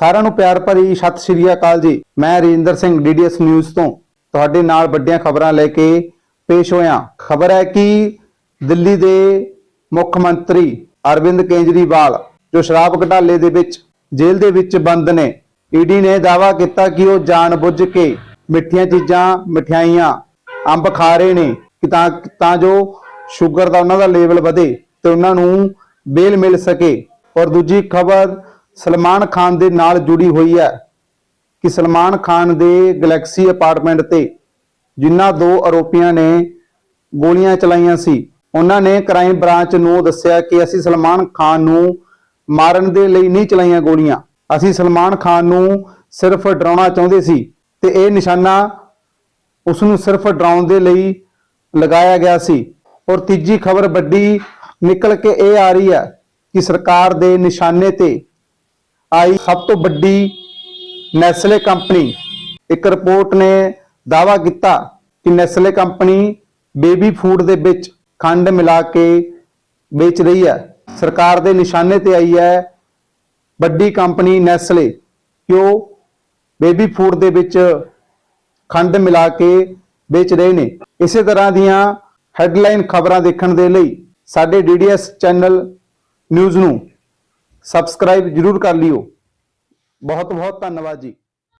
ਸਾਰਿਆਂ ਨੂੰ ਪਿਆਰ ਭਰੀ ਸਤਿ ਸ਼੍ਰੀ ਅਕਾਲ ਜੀ। ਮੈਂ ਰਜਿੰਦਰ ਸਿੰਘ ਡੀਡੀਐਸ ਨਿਊਜ਼ ਤੋਂ। ਤੁਹਾਡੇ ਨਾਲ ਵੱਡੀਆਂ ਖਬਰਾਂ ਲੈ ਕੇ ਪੇਸ਼ ਹੋਇਆ। ਖਬਰ ਹੈ ਕਿ ਦਿੱਲੀ ਦੇ ਮੁੱਖ ਮੰਤਰੀ ਅਰਵਿੰਦ ਕੇਜਰੀਵਾਲ, ਜੋ ਸ਼ਰਾਬ ਘਟਾਲੇ ਦੇ ਵਿੱਚ, ਜੇਲ੍ਹ ਦੇ ਵਿੱਚ ਬੰਦ ਨੇ। ਈਡੀ ਨੇ ਦਾਅਵਾ ਕੀਤਾ ਕਿ ਉਹ ਜਾਣਬੁੱਝ ਕੇ ਮਿੱਠੀਆਂ ਚੀਜ਼ਾਂ ਮਠਿਆਈਆਂ ਅੰਬ ਖਾ ਰਹੇ ਨੇ ਤਾਂ ਤਾਂ ਜੋ ਸ਼ੂਗਰ ਦਾ ਉਹਨਾਂ ਦਾ ਲੈਵਲ ਵਧੇ ਤੇ ਉਹਨਾਂ ਨੂੰ ਬੇਲ ਮਿਲ ਸਕੇ। ਔਰ ਦੂਜੀ ਖਬਰ ਸਲਮਾਨ ਖਾਨ ਦੇ ਨਾਲ ਜੁੜੀ ਹੋਈ ਹੈ ਕਿ ਸਲਮਾਨ ਖਾਨ ਦੇ ਗੈਲੈਕਸੀ ਅਪਾਰਟਮੈਂਟ ਤੇ ਜਿਨ੍ਹਾਂ ਦੋ ਆਰੋਪੀਆਂ ਨੇ ਗੋਲੀਆਂ ਚਲਾਈਆਂ ਸੀ, ਉਹਨਾਂ ਨੇ ਕ੍ਰਾਈਮ ਬ੍ਰਾਂਚ ਨੂੰ ਦੱਸਿਆ ਕਿ ਅਸੀਂ ਸਲਮਾਨ ਖਾਨ ਨੂੰ ਮਾਰਨ ਦੇ ਲਈ ਨਹੀਂ ਚਲਾਈਆਂ ਗੋਲੀਆਂ। ਅਸੀਂ ਸਲਮਾਨ ਖਾਨ ਨੂੰ ਸਿਰਫ ਡਰਾਉਣਾ ਚਾਹੁੰਦੇ ਸੀ ਤੇ ਇਹ ਨਿਸ਼ਾਨਾ ਉਸ ਨੂੰ ਸਿਰਫ ਡਰਾਉਣ ਦੇ ਲਈ ਲਗਾਇਆ ਗਿਆ ਸੀ। ਔਰ ਤੀਜੀ ਖਬਰ ਵੱਡੀ ਨਿਕਲ ਕੇ ਇਹ ਆ ਰਹੀ ਹੈ ਕਿ ਸਰਕਾਰ ਦੇ ਨਿਸ਼ਾਨੇ ਤੇ ਆਈ ਸਭ ਤੋਂ ਵੱਡੀ ਨੈਸਲੇ ਕੰਪਨੀ। ਇੱਕ ਰਿਪੋਰਟ ਨੇ ਦਾਅਵਾ ਕੀਤਾ ਕਿ ਨੈਸਲੇ ਕੰਪਨੀ ਬੇਬੀ ਫੂਡ ਦੇ ਵਿੱਚ ਖੰਡ ਮਿਲਾ ਕੇ ਵੇਚ ਰਹੀ ਹੈ। ਸਰਕਾਰ ਦੇ ਨਿਸ਼ਾਨੇ ਤੇ ਆਈ ਹੈ, ਵੱਡੀ ਕੰਪਨੀ ਨੈਸਲੇ, ਕਿ ਉਹ ਬੇਬੀ ਫੂਡ ਦੇ ਵਿੱਚ ਖੰਡ ਮਿਲਾ ਕੇ ਵੇਚ ਰਹੇ ਨੇ। ਇਸੇ ਤਰ੍ਹਾਂ ਦੀਆਂ ਹੈਡਲਾਈਨ ਖਬਰਾਂ ਦੇਖਣ ਦੇ ਲਈ ਸਾਡੇ ਡੀਡੀਐਸ ਚੈਨਲ ਨਿਊਜ਼ ਨੂੰ ਸਬਸਕ੍ਰਾਈਬ ਜਰੂਰ ਕਰ ਲਿਓ। ਬਹੁਤ ਬਹੁਤ ਧੰਨਵਾਦ ਜੀ।